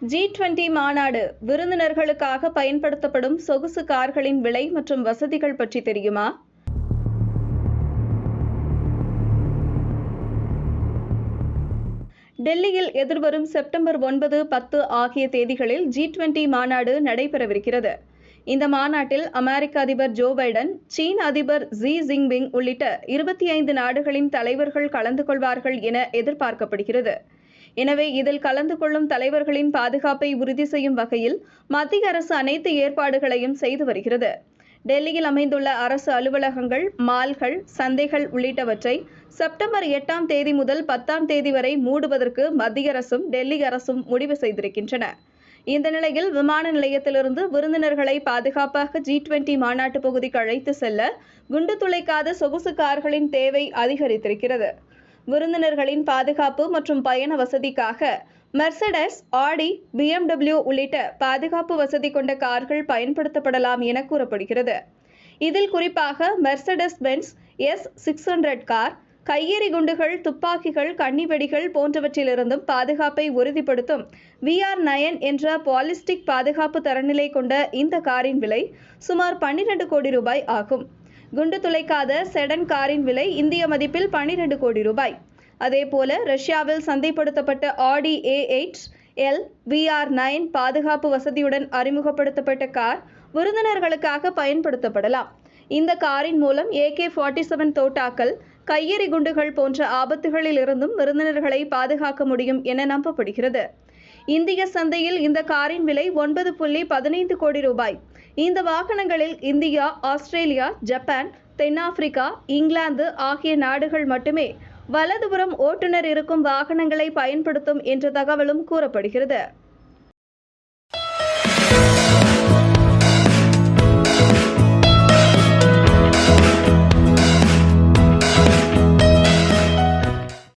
G twenty மாநாடு விருந்தினர்களுக்காக பயன்படுத்தப்படும் சொகுசு கார்களின் விலை மற்றும் வசதிகள் பற்றி தெரியுமா? டெல்லியில் எதிர்வரும் செப்டம்பர் ஒன்பது பத்து ஆகிய தேதிகளில் ஜி டுவெண்டி மாநாடு நடைபெறவிருக்கிறது. இந்த மாநாட்டில் அமெரிக்க அதிபர் ஜோ பைடன் சீன அதிபர் ஜி ஜின்பிங் உள்ளிட்ட இருபத்தி ஐந்து நாடுகளின் தலைவர்கள் கலந்து கொள்வார்கள் என எதிர்பார்க்கப்படுகிறது. எனவே இதில் கலந்து கொள்ளும் தலைவர்களின் பாதுகாப்பை உறுதி செய்யும் வகையில் மத்திய அரசு அனைத்து ஏற்பாடுகளையும் செய்து வருகிறது. டெல்லியில் அமைந்துள்ள அரசு அலுவலகங்கள் மால்கள் சந்தைகள் உள்ளிட்டவற்றை செப்டம்பர் எட்டாம் தேதி முதல் பத்தாம் தேதி வரை மூடுவதற்கு மத்திய அரசும் டெல்லி அரசும் முடிவு செய்திருக்கின்றன. இந்த நிலையில் விமான நிலையத்திலிருந்து விருந்தினர்களை பாதுகாப்பாக ஜி டுவெண்டி மாநாட்டு பகுதிக்கு அழைத்து செல்ல குண்டு துளைக்காத சொகுசு கார்களின் தேவை அதிகரித்திருக்கிறது. விருந்தினர்களின் பாதுகாப்பு மற்றும் பயண வசதிக்காக மெர்சடஸ் ஆடி பிஎம்டபிள்யூ உள்ளிட்ட பாதுகாப்பு வசதி கொண்ட கார்கள் பயன்படுத்தப்படலாம் என கூறப்படுகிறது. இதில் குறிப்பாக Mercedes Benz S six hundred car கையெறி குண்டுகள் துப்பாக்கிகள் கன்னிவெடிகள் போன்றவற்றிலிருந்தும் பாதுகாப்பை உறுதிப்படுத்தும் விஆர் நயன் என்ற பாலிஸ்டிக் பாதுகாப்பு தரநிலை கொண்ட இந்த காரின் விலை சுமார் பன்னிரண்டு கோடி ரூபாய் ஆகும். குண்டு துளைக்காத செடன் காரின் விலை இந்திய மதிப்பில் பனிரெண்டு கோடி ரூபாய். அதேபோல ரஷ்யாவில் சந்தைப்படுத்தப்பட்ட Audi A eight L VR nine பாதுகாப்பு வசதியுடன் அறிமுகப்படுத்தப்பட்ட கார் விருந்தினர்களுக்காக பயன்படுத்தப்படலாம். இந்த காரின் மூலம் ஏகே ஃபார்ட்டி செவன் தோட்டாக்கள் கையெறி குண்டுகள் போன்ற ஆபத்துகளில் இருந்தும் விருந்தினர்களை பாதுகாக்க முடியும் என நம்பப்படுகிறது. இந்திய சந்தையில் இந்த காரின் விலை ஒன்பது புள்ளி பதினைந்து கோடி ரூபாய். இந்த வாகனங்களில் இந்தியா ஆஸ்திரேலியா ஜப்பான் தென்னாப்பிரிக்கா இங்கிலாந்து ஆகிய நாடுகள் மட்டுமே வலதுபுறம் ஓட்டுநர் இருக்கும் வாகனங்களை பயன்படுத்தும் என்ற தகவலும் கூறப்படுகிறது.